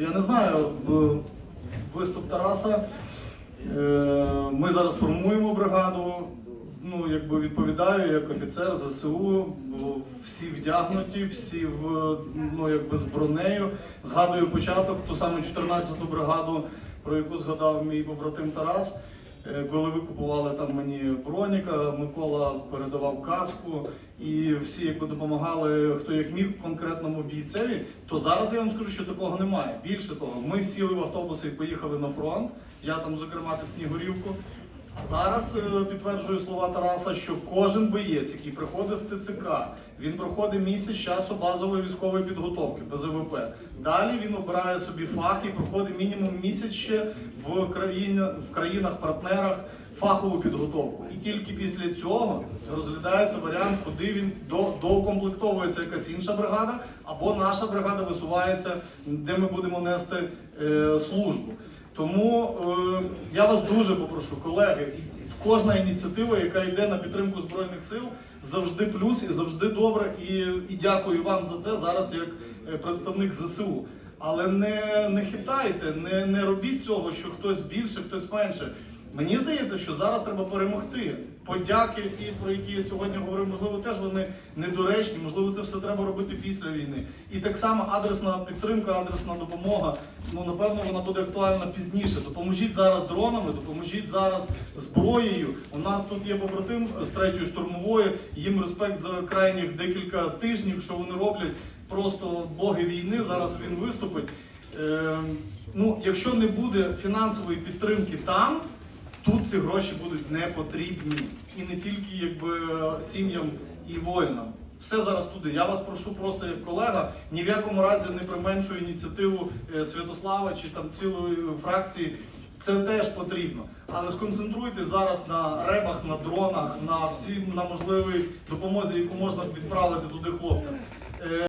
Я не знаю, виступ Тараса. Е, Ми зараз формуємо бригаду. Ну, якби відповідаю як офіцер ЗСУ, всі вдягнуті, всі в ну якби з бронею. Згадую початок, ту саму 14-ту бригаду, про яку згадав мій побратим Тарас. Е, Коли ви купували там мені броніка, Микола передавав каску, і всі як допомагали, хто як міг конкретному бійцеві, то зараз я вам скажу, що такого немає. Більше того, ми сіли в автобуси і поїхали на фронт. Я там, зокрема, під Снігурівку. Зараз е, підтверджую слова Тараса, що кожен боєць, який приходить з ТЦК, він проходить місяць часу базової військової підготовки БЗВП. Далі він обирає собі фах і проходить мінімум місяць ще в країні в країнах-партнерах фахову підготовку. І тільки після цього розглядається варіант, куди він до, доукомплектовується якась інша бригада, або наша бригада висувається, де ми будемо нести е, службу. Тому е, я вас дуже попрошу, колеги, кожна ініціатива, яка йде на підтримку збройних сил, завжди плюс і завжди добре. І, і дякую вам за це зараз як е, представник ЗСУ. Але не, не хитайте, не, не робіть цього, що хтось більше, хтось менше. Мені здається, що зараз треба перемогти. Подяки, ті, про які я сьогодні говорив, можливо, теж вони недоречні, можливо, це все треба робити після війни. І так само адресна підтримка, адресна допомога. Ну напевно, вона буде актуальна пізніше. Допоможіть зараз дронами, допоможіть зараз зброєю. У нас тут є побратим з третьої штурмової. Їм респект за крайніх декілька тижнів, що вони роблять. Просто боги війни. Зараз він виступить. Е, ну, якщо не буде фінансової підтримки там, тут ці гроші будуть не потрібні. І не тільки якби сім'ям і воїнам. Все зараз туди. Я вас прошу просто як колега, ні в якому разі не применшую ініціативу е, Святослава чи там цілої фракції. Це теж потрібно. Але сконцентруйтесь зараз на ребах, на дронах, на всім на можливій допомозі, яку можна відправити туди хлопцям. Е,